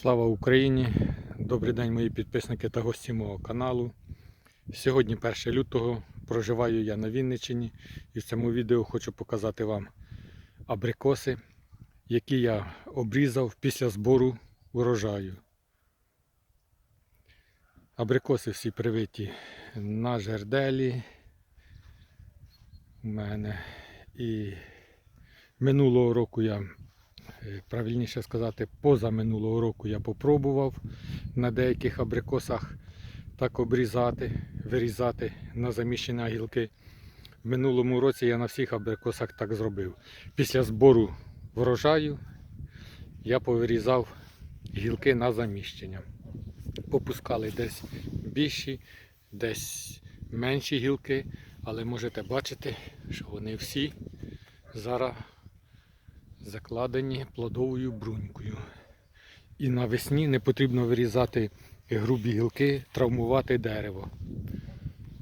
Слава Україні! Добрий день, мої підписники та гості мого каналу. Сьогодні 1 лютого проживаю я на Вінниччині і в цьому відео хочу показати вам абрикоси, які я обрізав після збору урожаю. Абрикоси всі привиті на жерделі у мене. І минулого року я правильніше сказати, поза минулого року я попробував на деяких абрикосах так обрізати, вирізати на заміщені гілки. В минулому році я на всіх абрикосах так зробив. Після збору врожаю я повирізав гілки на заміщення. Попускали десь більші, десь менші гілки, але можете бачити, що вони всі зараз закладені плодовою брунькою. І навесні не потрібно вирізати грубі гілки, травмувати дерево.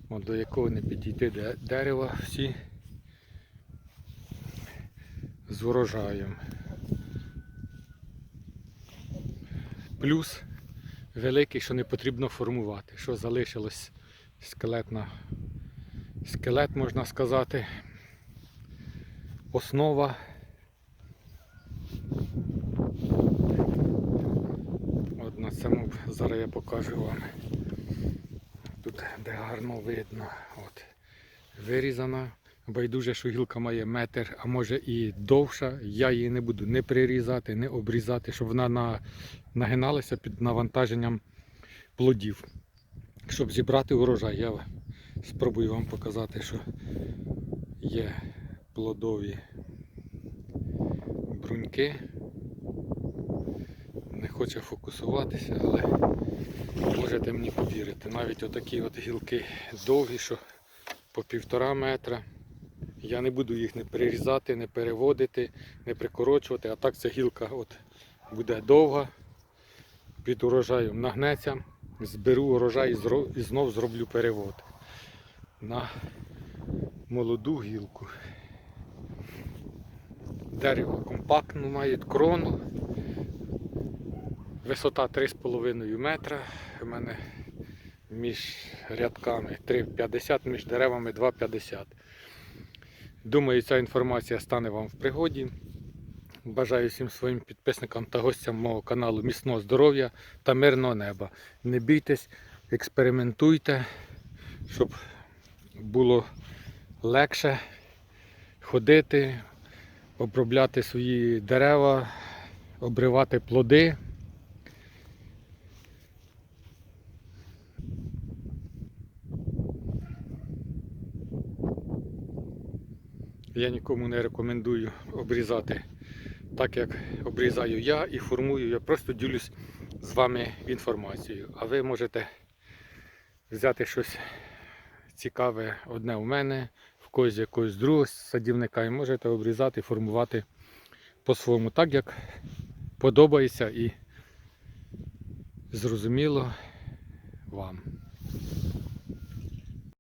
От до якого не підійти де- дерева всі з урожаєм. Плюс великий, що не потрібно формувати, що залишилось скелетна. Скелет, можна сказати, основа От на цьому зараз я покажу вам. Тут де гарно видно. От. Вирізана. Байдуже, що гілка має метр, а може і довша. Я її не буду не прирізати, не обрізати, щоб вона на, нагиналася під навантаженням плодів. Щоб зібрати урожай, я спробую вам показати, що є плодові бруньки не хоче фокусуватися, але можете мені повірити. Навіть отакі от гілки довгі, що по півтора метра. Я не буду їх не перерізати, не переводити, не прикорочувати. А так ця гілка от буде довга, під урожаєм нагнеться, зберу урожай і знов зроблю перевод на молоду гілку. Дерево компактну має крону. Висота 3,5 метра. У мене між рядками 3,50, між деревами 2,50. Думаю, ця інформація стане вам в пригоді. Бажаю всім своїм підписникам та гостям мого каналу міцного здоров'я та мирного неба. Не бійтесь, експериментуйте, щоб було легше ходити, обробляти свої дерева, обривати плоди. Я нікому не рекомендую обрізати так, як обрізаю я і формую. Я просто ділюсь з вами інформацією. А ви можете взяти щось цікаве одне у мене, в когось якогось другого садівника, і можете обрізати, формувати по-своєму, так як подобається і зрозуміло вам.